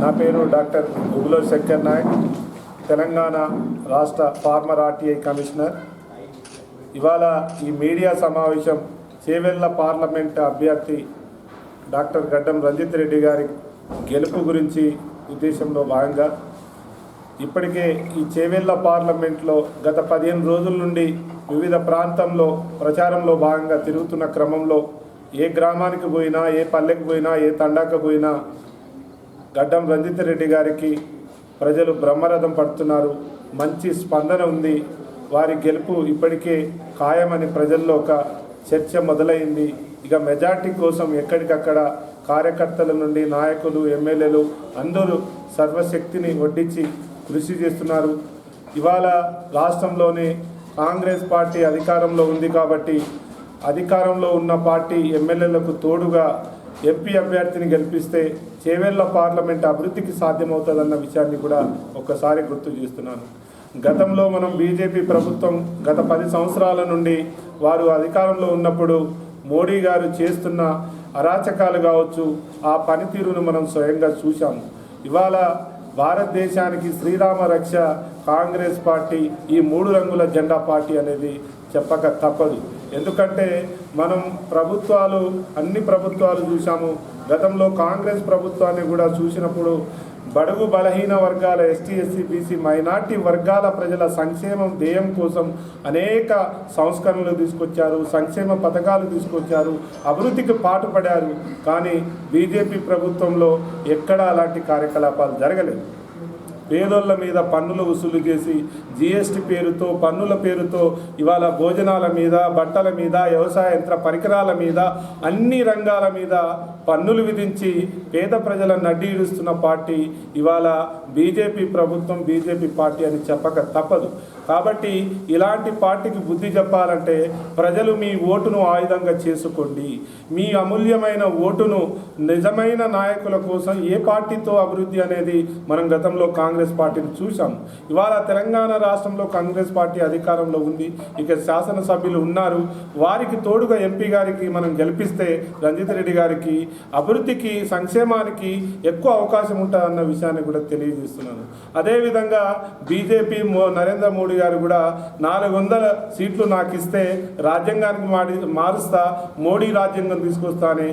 నా పేరు డాక్టర్ గుగులో శంకర్ నాయక్ తెలంగాణ రాష్ట్ర ఫార్మర్ ఆర్టీఐ కమిషనర్. ఇవాళ ఈ మీడియా సమావేశం చేవెళ్ళ పార్లమెంట్ అభ్యర్థి డాక్టర్ గడ్డం రంజిత్ రెడ్డి గారి గెలుపు గురించి ఉద్దేశంలో భాగంగా ఇప్పటికే ఈ చేవెళ్ళ పార్లమెంట్లో గత పదిహేను రోజుల నుండి వివిధ ప్రాంతంలో ప్రచారంలో భాగంగా తిరుగుతున్న క్రమంలో ఏ గ్రామానికి పోయినా ఏ పల్లెకి పోయినా ఏ తండాకు పోయినా గడ్డం రంజిత్ రెడ్డి గారికి ప్రజలు బ్రహ్మరథం పడుతున్నారు. మంచి స్పందన ఉంది. వారి గెలుపు ఇప్పటికే ఖాయమని ప్రజల్లో ఒక చర్చ మొదలైంది. ఇక మెజార్టీ కోసం ఎక్కడికక్కడ కార్యకర్తల నుండి నాయకులు ఎమ్మెల్యేలు అందరూ సర్వశక్తిని వడ్డించి కృషి చేస్తున్నారు. ఇవాళ రాష్ట్రంలోని కాంగ్రెస్ పార్టీ అధికారంలో ఉంది కాబట్టి అధికారంలో ఉన్న పార్టీ ఎమ్మెల్యేలకు తోడుగా ఎంపీ అభ్యర్థిని గెలిపిస్తే చేవెళ్ళ పార్లమెంట్ అభివృద్ధికి సాధ్యమవుతుందన్న విషయాన్ని కూడా ఒక్కసారి గుర్తు చేస్తున్నాను. గతంలో మనం బీజేపీ ప్రభుత్వం గత పది సంవత్సరాల నుండి వారు అధికారంలో ఉన్నప్పుడు మోడీ గారు చేస్తున్న అరాచకాలు కావచ్చు ఆ పనితీరును మనం స్వయంగా చూశాము. ఇవాళ భారతదేశానికి శ్రీరామ రక్ష కాంగ్రెస్ పార్టీ ఈ మూడు రంగుల జెండా పార్టీ అనేది చెప్పక తప్పదు. ఎందుకంటే మనం ప్రభుత్వాలు అన్ని ప్రభుత్వాలు చూసాము గతంలో కాంగ్రెస్ ప్రభుత్వాన్ని కూడా చూసినప్పుడు బడుగు బలహీన వర్గాల ఎస్టీ ఎస్సీ బీసీ మైనార్టీ వర్గాల ప్రజల సంక్షేమం ధ్యేయం కోసం అనేక సంస్కరణలు తీసుకొచ్చారు సంక్షేమ పథకాలు తీసుకొచ్చారు అభివృద్ధికి పాటుపడారు. కానీ బీజేపీ ప్రభుత్వంలో ఎక్కడా అలాంటి కార్యకలాపాలు జరగలేదు. పేదోళ్ళ మీద పన్నులు వసూలు చేసి జిఎస్టి పేరుతో పన్నుల పేరుతో ఇవాళ భోజనాల మీద బట్టల మీద వ్యవసాయ యంత్ర పరికరాల మీద అన్ని రంగాల మీద పన్నులు విధించి పేద ప్రజల నడ్డి ఇడుస్తున్న పార్టీ ఇవాళ బీజేపీ ప్రభుత్వం బీజేపీ పార్టీ అని చెప్పక తప్పదు. కాబట్టి ఇలాంటి పార్టీకి బుద్ధి చెప్పాలంటే ప్రజలు మీ ఓటును ఆయుధంగా చేసుకోండి. మీ అమూల్యమైన ఓటును నిజమైన నాయకుల కోసం ఏ పార్టీతో అభివృద్ధి అనేది మనం గతంలో కాంగ్రెస్ కాంగ్రెస్ పార్టీని చూశాం. ఇవాళ తెలంగాణ రాష్ట్రంలో కాంగ్రెస్ పార్టీ అధికారంలో ఉంది. ఇక శాసనసభ్యులు ఉన్నారు. వారికి తోడుగా ఎంపీ గారికి మనం గెలిపిస్తే రంజిత్ రెడ్డి గారికి అభివృద్ధికి సంక్షేమానికి ఎక్కువ అవకాశం ఉంటుందన్న విషయాన్ని కూడా తెలియజేస్తున్నాను. అదేవిధంగా బీజేపీ మో నరేంద్ర మోడీ గారు కూడా నాలుగు వందల సీట్లు నాకు ఇస్తే రాజ్యాంగానికి మాడి మారుస్తా మోడీ రాజ్యాంగం తీసుకొస్తానే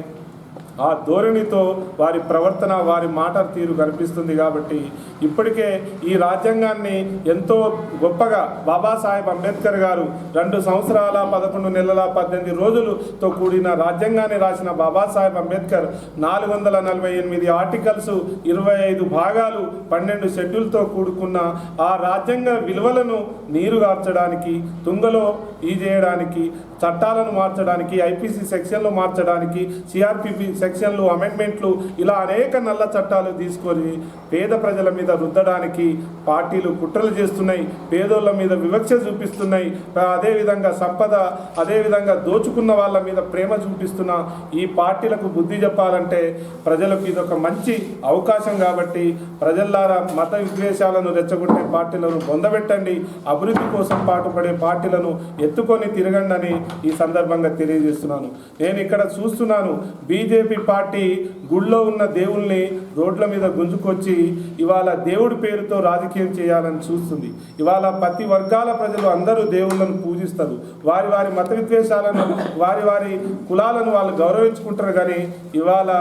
ఆ ధోరణితో వారి ప్రవర్తన వారి మాట తీరు కనిపిస్తుంది కాబట్టి ఇప్పటికే ఈ రాజ్యాంగాన్ని ఎంతో గొప్పగా బాబాసాహెబ్ అంబేద్కర్ గారు రెండు సంవత్సరాల పదకొండు నెలల పద్దెనిమిది రోజులతో కూడిన రాజ్యాంగాన్ని రాసిన బాబాసాహెబ్ అంబేద్కర్ నాలుగు వందల నలభై ఎనిమిది ఆర్టికల్స్ ఇరవై ఐదు భాగాలు పన్నెండు షెడ్యూల్తో కూడుకున్న ఆ రాజ్యాంగ విలువలను నీరుగార్చడానికి తుంగలో ఈ చేయడానికి చట్టాలను మార్చడానికి ఐపీసీ సెక్షన్లు మార్చడానికి సిఆర్పిపి సెక్షన్లు అమెండ్మెంట్లు ఇలా అనేక నల్ల చట్టాలు తీసుకొని పేద ప్రజల మీద రుద్దడానికి పార్టీలు కుట్రలు చేస్తున్నాయి పేదోళ్ళ మీద వివక్ష చూపిస్తున్నాయి. అదేవిధంగా సంపద అదేవిధంగా దోచుకున్న వాళ్ళ మీద ప్రేమ చూపిస్తున్న ఈ పార్టీలకు బుద్ధి చెప్పాలంటే ప్రజలకు ఇది ఒక మంచి అవకాశం కాబట్టి ప్రజల్లారా మత విద్వేషాలను రెచ్చగొట్టే పార్టీలను పొందబెట్టండి అభివృద్ధి కోసం పాటుపడే పార్టీలను ఎత్తుకొని తిరగండి అని ఈ సందర్భంగా తెలియజేస్తున్నాను. నేను ఇక్కడ చూస్తున్నాను బీజేపీ పార్టీ గుళ్ళో ఉన్న దేవుల్ని రోడ్ల మీద గుంజుకొచ్చి ఇవాళ దేవుడి పేరుతో రాజకీయం చేయాలని చూస్తుంది. ఇవాళ ప్రతి వర్గాల ప్రజలు అందరూ దేవుళ్ళను పూజిస్తారు. వారి వారి మత విద్వేషాలను వారి వారి కులాలను వాళ్ళు గౌరవించుకుంటారు కానీ ఇవాళ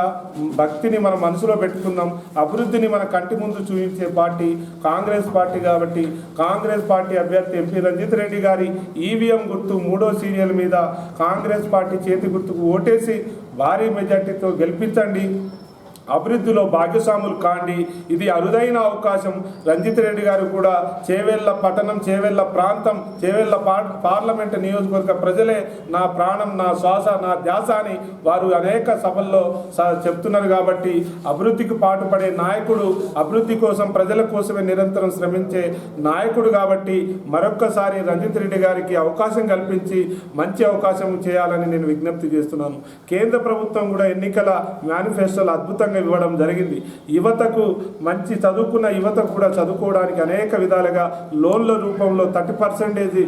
భక్తిని మన మనసులో పెట్టుకుందాం. అభివృద్ధిని మన కంటి ముందు చూపించే పార్టీ కాంగ్రెస్ పార్టీ కాబట్టి కాంగ్రెస్ పార్టీ అభ్యర్థి ఎంపీ రంజిత్ రెడ్డి గారి ఈవీఎం గుర్తు మూడో సీరియల్ మీద కాంగ్రెస్ పార్టీ చేతి గుర్తుకు ఓటేసి భారీ మెజార్టీతో గెలిపించండి. అభివృద్ధిలో భాగ్యస్వాములు కాండి. ఇది అరుదైన అవకాశం. రంజిత్ రెడ్డి గారు కూడా చేవెళ్ళ పట్టణం చేవెళ్ళ ప్రాంతం చేవెళ్ళ పార్లమెంట్ నియోజకవర్గ ప్రజలే నా ప్రాణం నా శ్వాస నా ధ్యాస అని వారు అనేక సభల్లో చెప్తున్నారు కాబట్టి అభివృద్ధికి పాటుపడే నాయకుడు అభివృద్ధి కోసం ప్రజల కోసమే నిరంతరం శ్రమించే నాయకుడు కాబట్టి మరొక్కసారి రంజిత్ రెడ్డి గారికి అవకాశం కల్పించి మంచి అవకాశం చేయాలని నేను విజ్ఞప్తి చేస్తున్నాను. కేంద్ర ప్రభుత్వం కూడా ఎన్నికల మేనిఫెస్టోలు అద్భుతంగా ఉచితంగా ఇవ్వడం జరిగింది. యువతకు మంచి చదువుకున్న యువతకు కూడా చదువుకోవడానికి అనేక విధాలుగా లోన్ల రూపంలో థర్టీ పర్సెంటేజ్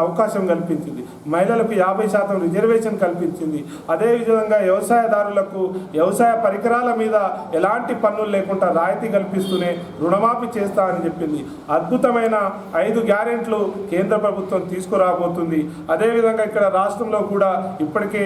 అవకాశం కల్పించింది. మహిళలకు యాభై శాతం రిజర్వేషన్ కల్పించింది. అదేవిధంగా వ్యవసాయదారులకు వ్యవసాయ పరికరాల మీద ఎలాంటి పన్నులు లేకుండా రాయితీ కల్పిస్తూనే రుణమాఫీ చేస్తా అని చెప్పింది. అద్భుతమైన ఐదు గ్యారెంట్లు కేంద్ర ప్రభుత్వం తీసుకురాబోతుంది. అదేవిధంగా ఇక్కడ రాష్ట్రంలో కూడా ఇప్పటికే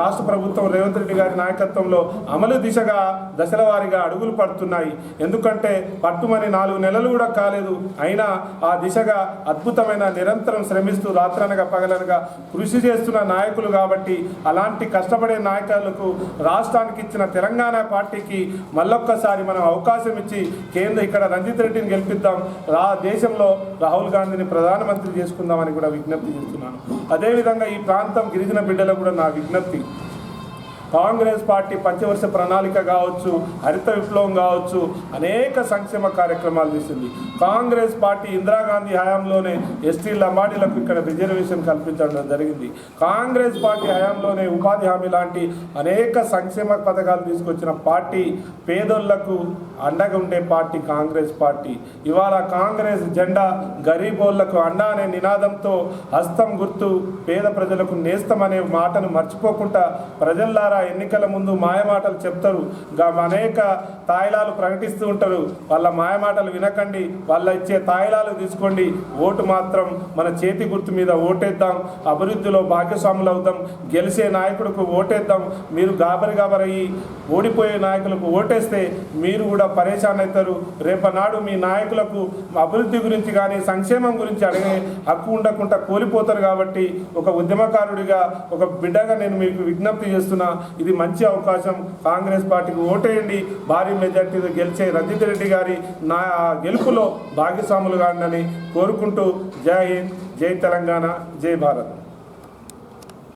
రాష్ట్ర ప్రభుత్వం రేవంత్ రెడ్డి గారి నాయకత్వంలో అమలు దిశగా దశల వారీగా అడుగులు పడుతున్నాయి. ఎందుకంటే పట్టుమని నాలుగు నెలలు కూడా కాలేదు. అయినా ఆ దిశగా అద్భుతమైన నిరంతరం శ్రమిస్తూ రాత్రనగా పగలనగా కృషి చేస్తున్న నాయకులు కాబట్టి అలాంటి కష్టపడే నాయకులకు రాష్ట్రానికి ఇచ్చిన తెలంగాణ పార్టీకి మళ్ళొక్కసారి మనం అవకాశం ఇచ్చి కేంద్ర ఇక్కడ రంజిత్ రెడ్డిని గెలిపిద్దాం. రా దేశంలో రాహుల్ గాంధీని ప్రధానమంత్రి చేసుకుందామని కూడా విజ్ఞప్తి చేస్తున్నాను. అదేవిధంగా ఈ ప్రాంతం గిరిజన బిడ్డలకు కూడా నా విజ్ఞప్తి. కాంగ్రెస్ పార్టీ పంచవర్ష ప్రణాళిక కావచ్చు హరిత విప్లవం కావచ్చు అనేక సంక్షేమ కార్యక్రమాలు తీసింది కాంగ్రెస్ పార్టీ ఇందిరాగాంధీ హయాంలోనే ఎస్టీ లంబాడీలకు ఇక్కడ రిజర్వేషన్ కల్పించడం జరిగింది. కాంగ్రెస్ పార్టీ హయాంలోనే ఉపాధి హామీ లాంటి అనేక సంక్షేమ పథకాలు తీసుకొచ్చిన పార్టీ పేదోళ్ళకు అండగా ఉండే పార్టీ కాంగ్రెస్ పార్టీ. ఇవాళ కాంగ్రెస్ జెండా గరీబోళ్ళకు అండ అనే నినాదంతో హస్తం గుర్తు పేద ప్రజలకు నేస్తం అనే మాటను మర్చిపోకుండా ప్రజల్లారా ఎన్నికల ముందు మాయమాటలు చెప్తారు. అనేక తాయిలాలు ప్రకటిస్తూ ఉంటారు. వాళ్ళ మాయమాటలు వినకండి. వాళ్ళ ఇచ్చే తాయిలాలు తీసుకోండి. ఓటు మాత్రం మన చేతి గుర్తు మీద ఓటేద్దాం. అభివృద్ధిలో భాగస్వాములు అవుదాం గెలిచే నాయకుడికి ఓటేద్దాం. మీరు గాబరి గాబరయ్యి ఓడిపోయే నాయకులకు ఓటేస్తే మీరు కూడా పరేషాన్ అవుతారు రేపనాడు మీ నాయకులకు అభివృద్ధి గురించి కానీ సంక్షేమం గురించి అడిగే హక్కు ఉండకుండా కోల్పోతారు కాబట్టి ఒక ఉద్యమకారుడిగా ఒక బిడ్డగా నేను మీకు విజ్ఞప్తి చేస్తున్నా. ఇది మంచి అవకాశం. కాంగ్రెస్ పార్టీకి ఓటేయండి. భారీ మెజార్టీతో గెలిచే రంజిత్ రెడ్డి గారి నా గెలుపులో భాగస్వాములు కాండని కోరుకుంటూ జై హింద్ జై తెలంగాణ జై భారత్.